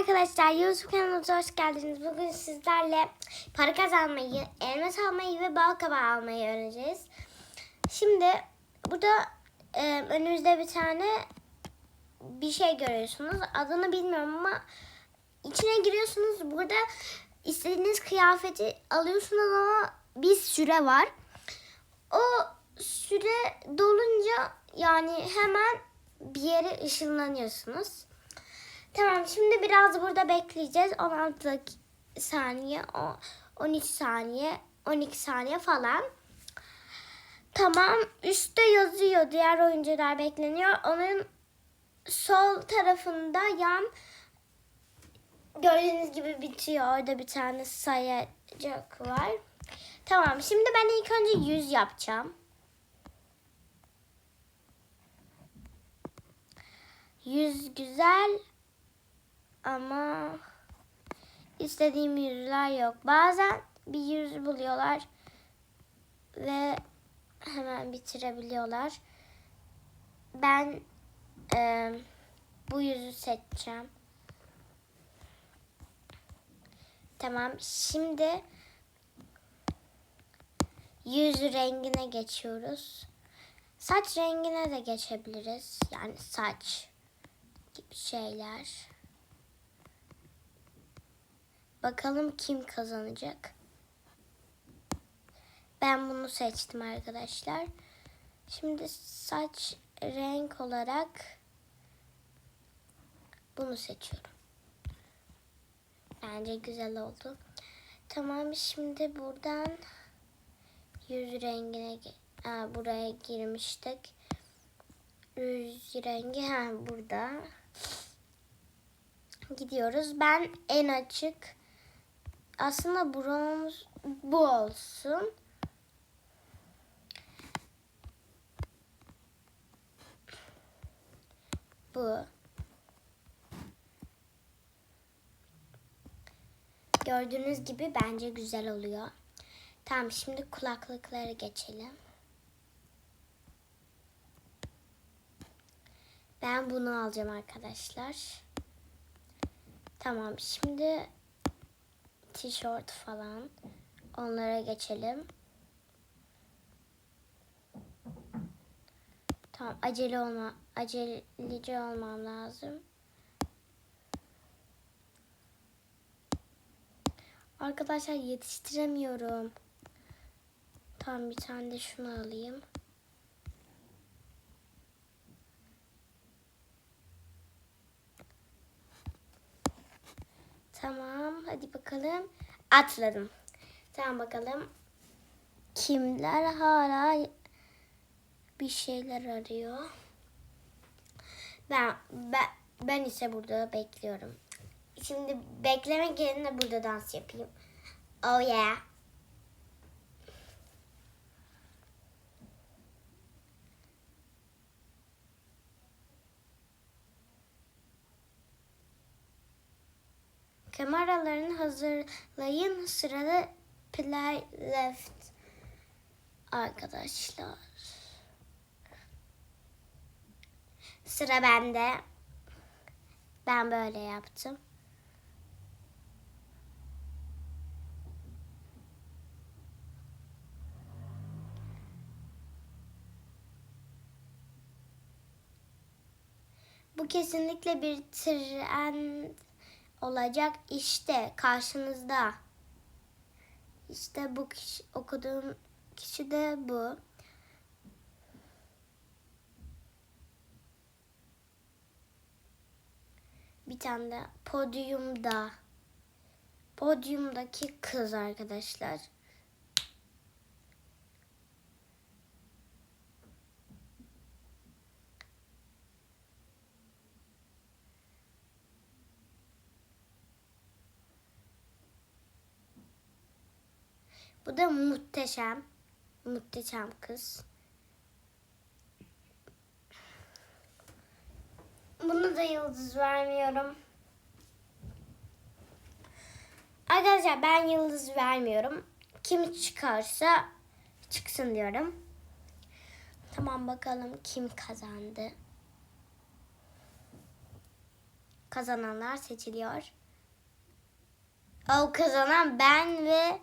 arkadaşlar YouTube kanalımıza hoş geldiniz. Bugün sizlerle para kazanmayı, elmas almayı ve bal kabağı almayı öğreneceğiz. Şimdi burada e, önünüzde bir tane bir şey görüyorsunuz. Adını bilmiyorum ama içine giriyorsunuz. Burada istediğiniz kıyafeti alıyorsunuz ama bir süre var. O süre dolunca yani hemen bir yere ışınlanıyorsunuz. Tamam şimdi biraz burada bekleyeceğiz. 16 dak- saniye, o- 13 saniye, 12 saniye falan. Tamam üstte yazıyor diğer oyuncular bekleniyor. Onun sol tarafında yan gördüğünüz gibi bitiyor. Orada bir tane sayacak var. Tamam şimdi ben ilk önce 100 yapacağım. 100 güzel ama istediğim yüzler yok. Bazen bir yüz buluyorlar ve hemen bitirebiliyorlar. Ben e, bu yüzü seçeceğim. Tamam. Şimdi yüz rengine geçiyoruz. Saç rengine de geçebiliriz. Yani saç gibi şeyler. Bakalım kim kazanacak. Ben bunu seçtim arkadaşlar. Şimdi saç renk olarak bunu seçiyorum. Bence güzel oldu. Tamam şimdi buradan yüz rengine Aa, buraya girmiştik. Yüz rengi ha burada. Gidiyoruz. Ben en açık aslında bronz bu olsun. Bu. Gördüğünüz gibi bence güzel oluyor. Tamam şimdi kulaklıkları geçelim. Ben bunu alacağım arkadaşlar. Tamam şimdi tişört falan onlara geçelim. Tamam acele olma aceleci olmam lazım. Arkadaşlar yetiştiremiyorum. Tamam bir tane de şunu alayım. Tamam hadi bakalım. Atladım. Tamam bakalım. Kimler hala bir şeyler arıyor. Ben, ben, ben ise burada bekliyorum. Şimdi beklemek yerine burada dans yapayım. Oh yeah. Kameralarını hazırlayın. Sırada play left arkadaşlar. Sıra bende. Ben böyle yaptım. Bu kesinlikle bir trend olacak. İşte karşınızda. İşte bu kişi, okuduğum kişi de bu. Bir tane de podyumda. Podyumdaki kız arkadaşlar. Bu da muhteşem. Muhteşem kız. Bunu da yıldız vermiyorum. Arkadaşlar ben yıldız vermiyorum. Kim çıkarsa çıksın diyorum. Tamam bakalım kim kazandı. kazananlar seçiliyor. O kazanan ben ve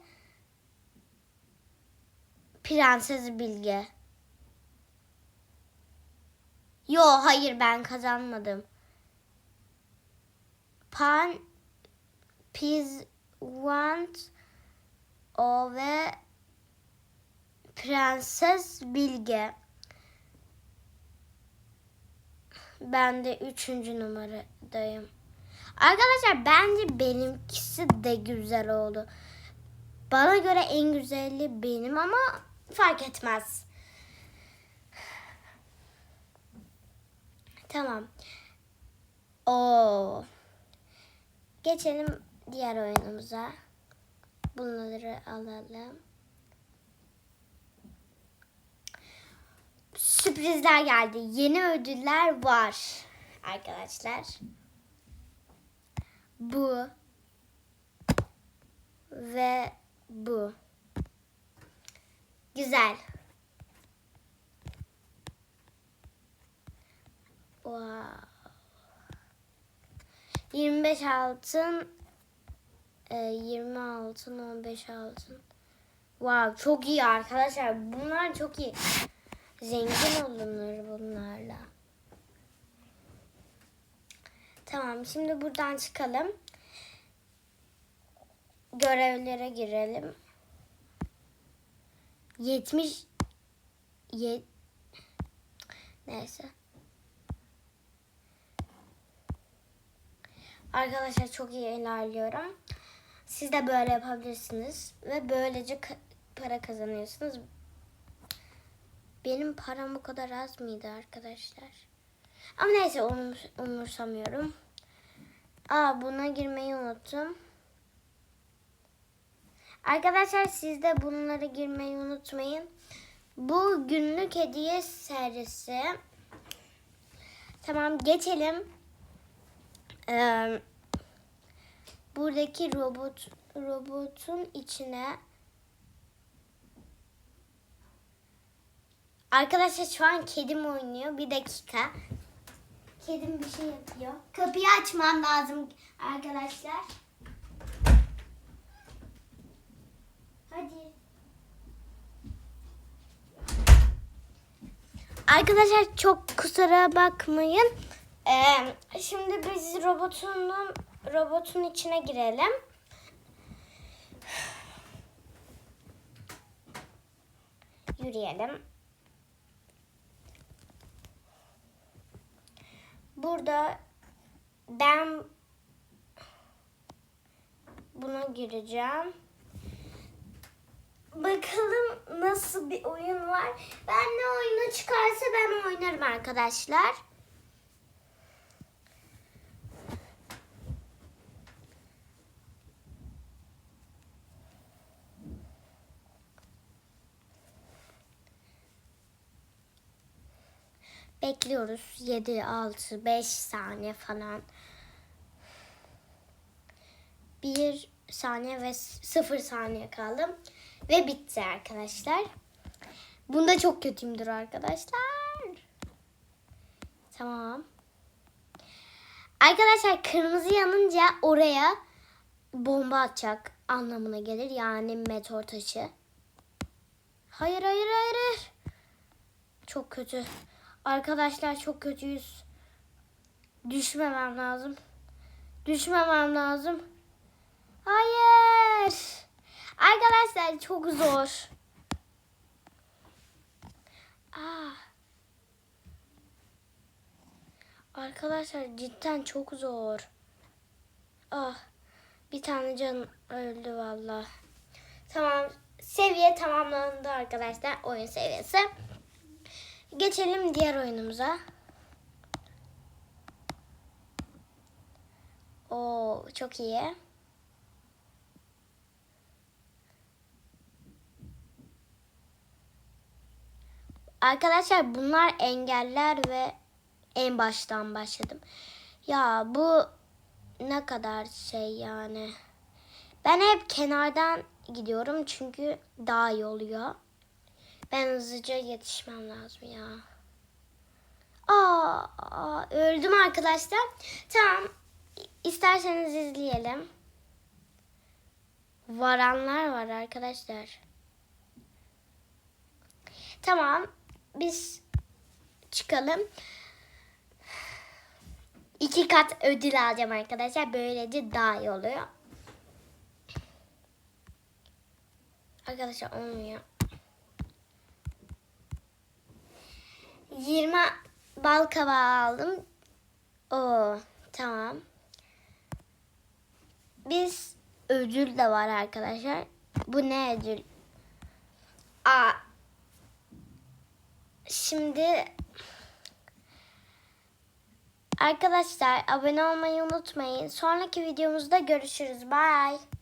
Prenses Bilge. Yo hayır ben kazanmadım. Pan Piz Want o ve Prenses Bilge. Ben de üçüncü numaradayım. Arkadaşlar bence benimkisi de güzel oldu. Bana göre en güzeli benim ama fark etmez. Tamam. Oo. Geçelim diğer oyunumuza. Bunları alalım. Sürprizler geldi. Yeni ödüller var. Arkadaşlar. Bu. Ve bu. Güzel. Wow. 25 altın, e, 20 altın, 15 altın. Wow, çok iyi arkadaşlar. Bunlar çok iyi. Zengin olunur bunlarla. Tamam, şimdi buradan çıkalım. Görevlere girelim. 70 ye, Neyse. Arkadaşlar çok iyi ilerliyorum. Siz de böyle yapabilirsiniz ve böylece para kazanıyorsunuz. Benim param bu kadar az mıydı arkadaşlar? Ama neyse umur, umursamıyorum. Aa buna girmeyi unuttum. Arkadaşlar siz de bunlara girmeyi unutmayın. Bu günlük hediye serisi. Tamam geçelim. Buradaki robot robotun içine Arkadaşlar şu an kedim oynuyor. Bir dakika. Kedim bir şey yapıyor. Kapıyı açmam lazım arkadaşlar. Hadi. Arkadaşlar çok kusura bakmayın. Ee, şimdi biz robotunun robotun içine girelim. Yürüyelim. Burada ben buna gireceğim. Bakalım nasıl bir oyun var. Ben ne oyunu çıkarsa ben oynarım arkadaşlar. Bekliyoruz. 7, 6, 5 saniye falan. 1 saniye ve 0 saniye kaldı. Ve bitti arkadaşlar. Bunda çok kötüyümdür arkadaşlar. Tamam. Arkadaşlar kırmızı yanınca oraya bomba atacak anlamına gelir. Yani meteor taşı. Hayır hayır hayır. hayır. Çok kötü. Arkadaşlar çok kötüyüz. Düşmemem lazım. Düşmemem lazım. Hayır. Arkadaşlar çok zor. Aa. Arkadaşlar cidden çok zor. Ah. Bir tane can öldü valla. Tamam. Seviye tamamlandı arkadaşlar. Oyun seviyesi. Geçelim diğer oyunumuza. Oo çok iyi. Arkadaşlar bunlar engeller ve en baştan başladım. Ya bu ne kadar şey yani. Ben hep kenardan gidiyorum çünkü daha iyi oluyor. Ben hızlıca yetişmem lazım ya. Aa, aa, öldüm arkadaşlar. Tamam. İsterseniz izleyelim. Varanlar var arkadaşlar. Tamam. Biz çıkalım. İki kat ödül alacağım arkadaşlar. Böylece daha iyi oluyor. Arkadaşlar olmuyor. 20 bal kabağı aldım. Oo, tamam. Biz ödül de var arkadaşlar. Bu ne ödül? Aa. Şimdi arkadaşlar abone olmayı unutmayın. Sonraki videomuzda görüşürüz. Bye.